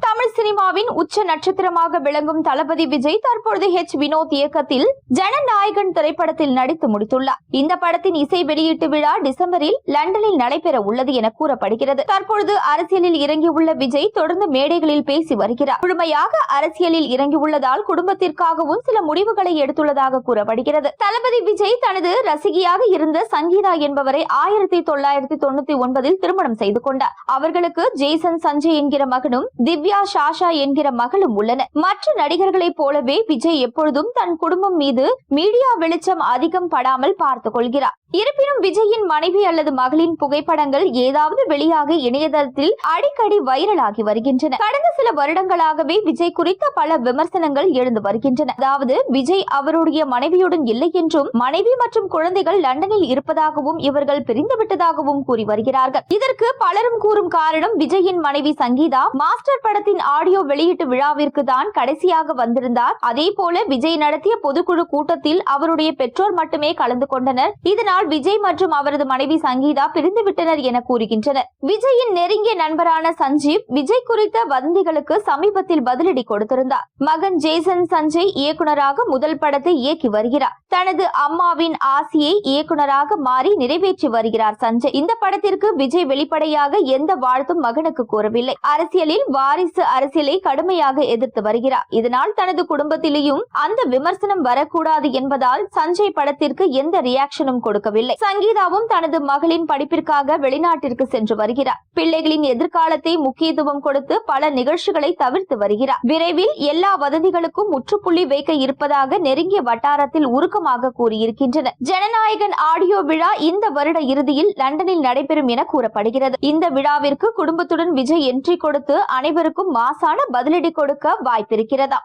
Tá Tamil சினிமாவின் உச்ச நட்சத்திரமாக விளங்கும் தளபதி விஜய் தற்பொழுது ஹெச் வினோத் இயக்கத்தில் ஜனநாயகன் திரைப்படத்தில் நடித்து முடித்துள்ளார். இந்த படத்தின் இசை வெளியீட்டு விழா டிசம்பரில் லண்டனில் நடைபெற உள்ளது என கூறப்படுகிறது. தற்பொழுது அரசியலில் இறங்கியுள்ள விஜய் தொடர்ந்து மேடைகளில் பேசி வருகிறார். முழுமையாக அரசியலில் இறங்கியுள்ளதால் குடும்பத்திற்காகவும் சில முடிவுகளை எடுத்துள்ளதாக கூறப்படுகிறது. தளபதி விஜய் தனது ரசிகையாக இருந்த சங்கீதா என்பவரை ஆயிரத்தி தொள்ளாயிரத்தி தொண்ணூத்தி ஒன்பதில் திருமணம் செய்து கொண்டார். அவர்களுக்கு ஜேசன் சஞ்சய் என்கிற மகனும் திவ்யா ஷாஷா என்கிற மகளும் உள்ளனர் மற்ற நடிகர்களைப் போலவே விஜய் எப்பொழுதும் தன் குடும்பம் மீது மீடியா வெளிச்சம் அதிகம் படாமல் பார்த்துக் கொள்கிறார். இருப்பினும் விஜயின் மனைவி அல்லது மகளின் புகைப்படங்கள் ஏதாவது வெளியாக இணையதளத்தில் அடிக்கடி வைரலாகி வருகின்றன. கடந்த சில வருடங்களாகவே விஜய் குறித்த பல விமர்சனங்கள் எழுந்து வருகின்றன. அதாவது விஜய் அவருடைய மனைவியுடன் இல்லை என்றும் மனைவி மற்றும் குழந்தைகள் லண்டனில் இருப்பதாகவும் இவர்கள் பிரிந்துவிட்டதாகவும் கூறி வருகிறார்கள். இதற்கு பலரும் கூறும் காரணம் விஜயின் மனைவி சங்கீதா மாஸ்டர் படத்தின் ஆடியோ வெளியீட்டு விழாவிற்கு தான் கடைசியாக வந்திருந்தார். அதே போல விஜய் நடத்திய பொதுக்குழு கூட்டத்தில் அவருடைய பெற்றோர் மட்டுமே கலந்து கொண்டனர். இதனால் விஜய் மற்றும் அவரது மனைவி சங்கீதா பிரிந்து விட்டனர் என கூறுகின்றனர். விஜயின் நெருங்கிய நண்பரான சஞ்சீவ் விஜய் குறித்த வதந்திகளுக்கு சமீபத்தில் பதிலடி கொடுத்திருந்தார். மகன் ஜேசன் சஞ்சய் இயக்குனராக முதல் படத்தை இயக்கி வருகிறார். தனது அம்மாவின் ஆசையை இயக்குனராக மாறி நிறைவேற்றி வருகிறார் சஞ்சய். இந்த படத்திற்கு விஜய் வெளிப்படையாக எந்த வாழ்த்தும் மகனுக்கு கூறவில்லை. அரசியலில் வாரிசு அரசியலை கடுமையாக எதிர்த்து வருகிறார். இதனால் தனது குடும்பத்திலேயும் அந்த விமர்சனம் வரக்கூடாது என்பதால் சஞ்சய் படத்திற்கு எந்த ரியாக்ஷனும் கொடுக்கவில்லை சங்கீதாவும் தனது மகளின் படிப்பிற்காக வெளிநாட்டிற்கு சென்று வருகிறார். பிள்ளைகளின் எதிர்காலத்தை முக்கியத்துவம் கொடுத்து பல நிகழ்ச்சிகளை தவிர்த்து வருகிறார். விரைவில் எல்லா வதந்திகளுக்கும் முற்றுப்புள்ளி வைக்க இருப்பதாக நெருங்கிய வட்டாரத்தில் உருக்கமாக கூறியிருக்கின்றனர். ஜனநாயகன் ஆடியோ விழா இந்த வருட இறுதியில் லண்டனில் நடைபெறும் என கூறப்படுகிறது. இந்த விழாவிற்கு குடும்பத்துடன் விஜய் என்ட்ரி கொடுத்து அனைவருக்கும் மாசான பதிலடி கொடுக்க வாய்ப்பிருக்கிறதா?